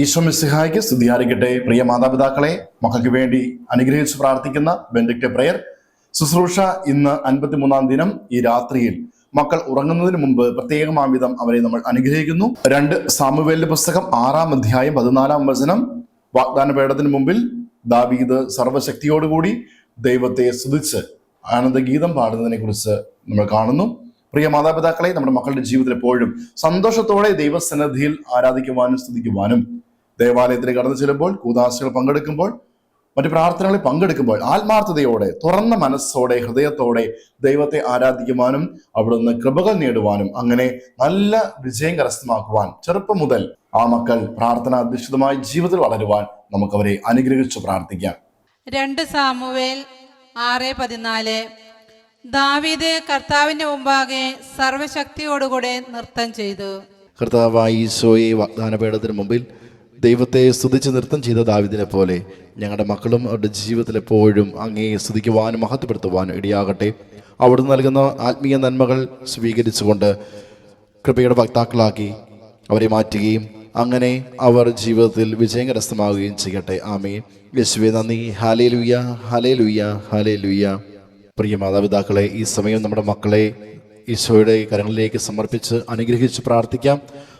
ഈശോ മിസ്സിഹായ്ക്ക് സ്തുതിയായിരിക്കട്ടെ. പ്രിയ മാതാപിതാക്കളെ മക്കൾക്ക് വേണ്ടി അനുഗ്രഹിച്ച് പ്രാർത്ഥിക്കുന്ന ബെൻഡിക്ട് പ്രയർ ശുശ്രൂഷ ഇന്ന് അൻപത്തിമൂന്നാം ദിനം ഈ രാത്രിയിൽ മക്കൾ ഉറങ്ങുന്നതിന് മുമ്പ് പ്രത്യേകമാം വിധം അവരെ നമ്മൾ അനുഗ്രഹിക്കുന്നു. രണ്ട് സാമുവേലിന്റെ പുസ്തകം ആറാം അധ്യായം പതിനാലാം വചനം. വാഗ്ദാന പേടത്തിന് മുമ്പിൽ ദാവീദ് സർവശക്തിയോടുകൂടി ദൈവത്തെ സ്തുതിച്ച് ആനന്ദഗീതം പാടുന്നതിനെ കുറിച്ച് നമ്മൾ കാണുന്നു. പ്രിയ മാതാപിതാക്കളെ നമ്മുടെ മക്കളുടെ ജീവിതത്തിൽ എപ്പോഴും സന്തോഷത്തോടെ ദൈവസന്നിധിയിൽ ആരാധിക്കുവാനും സ്തുതിക്കുവാനും ദേവാലയത്തിൽ കടന്നു ചെല്ലുമ്പോൾ കൂതാശകൾ പങ്കെടുക്കുമ്പോൾ മറ്റു പ്രാർത്ഥനകളിൽ പങ്കെടുക്കുമ്പോൾ ആത്മാർത്ഥതയോടെ തുറന്ന മനസ്സോടെ ഹൃദയത്തോടെ ദൈവത്തെ ആരാധിക്കുവാനും അവിടുന്ന് കൃപകൾ നേടുവാനും അങ്ങനെ നല്ല വിജയം കരസ്ഥമാക്കുവാൻ ചെറുപ്പം മുതൽ ആ മക്കൾ പ്രാർത്ഥന അധിഷ്ഠിതമായി ജീവിതത്തിൽ വളരുവാൻ നമുക്കവരെ അനുഗ്രഹിച്ചു പ്രാർത്ഥിക്കാം. രണ്ട് സാമുവേൽ ആറ് പതിനാല്. ദാവീദ് കർത്താവിന്റെ മുമ്പാകെ സർവശക്തിയോടുകൂടെ നൃത്തം ചെയ്തു. കർത്താവായി ഈശോയെ വാഗ്ദാനപേടത്തിന് മുമ്പിൽ ദൈവത്തെ സ്തുതിച്ച് നൃത്തം ചെയ്ത ദാവിദിനെ പോലെ ഞങ്ങളുടെ മക്കളും അവരുടെ ജീവിതത്തിൽ എപ്പോഴും അങ്ങയെ സ്തുതിക്കുവാനും മഹത്വപ്പെടുത്തുവാനും ഇടയാകട്ടെ. അവിടുന്ന് നൽകുന്ന ആത്മീയ നന്മകൾ സ്വീകരിച്ചുകൊണ്ട് കൃപയുടെ വക്താക്കളാക്കി അവരെ മാറ്റുകയും അങ്ങനെ അവർ ജീവിതത്തിൽ വിജയം കരസ്ഥമാവുകയും ചെയ്യട്ടെ. ആമേ യേശുവെ നന്ദി. ഹാലേ ലുയ്യ ഹാലേ ലുയ്യ ഹാലേ ലുയ്യ പ്രിയ മാതാപിതാക്കളെ ഈ സമയം നമ്മുടെ മക്കളെ ഈശോയുടെ കരങ്ങളിലേക്ക് സമർപ്പിച്ച് അനുഗ്രഹിച്ച് പ്രാർത്ഥിക്കാം.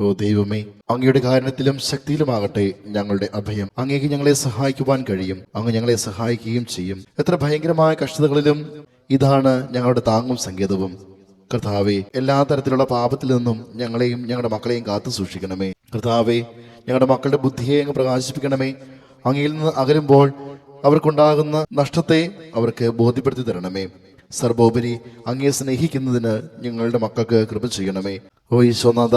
ഓ ദൈവമേ അങ്ങയുടെ കാരണത്തിലും ശക്തിയിലുമാകട്ടെ ഞങ്ങളുടെ അഭയം. അങ്ങേക്ക് ഞങ്ങളെ സഹായിക്കുവാൻ കഴിയും. അങ്ങ് ഞങ്ങളെ സഹായിക്കുകയും ചെയ്യും. എത്ര ഭയങ്കരമായ കഷ്ടതകളിലും ഇതാണ് ഞങ്ങളുടെ താങ്ങും സങ്കേതവും. കർത്താവെ എല്ലാ തരത്തിലുള്ള പാപത്തിൽ നിന്നും ഞങ്ങളെയും ഞങ്ങളുടെ മക്കളെയും കാത്തു സൂക്ഷിക്കണമേ. കർത്താവെ ഞങ്ങളുടെ മക്കളുടെ ബുദ്ധിയെ അങ്ങ് പ്രകാശിപ്പിക്കണമേ. അങ്ങയിൽ നിന്ന് അകലുമ്പോൾ അവർക്കുണ്ടാകുന്ന നഷ്ടത്തെ അവർക്ക് ബോധ്യപ്പെടുത്തി തരണമേ. സർവോപരി അങ്ങയെ സ്നേഹിക്കുന്നതിന് ഞങ്ങളുടെ മക്കൾക്ക് കൃപ ചെയ്യണമേ. ഓ ഈശോനാഥ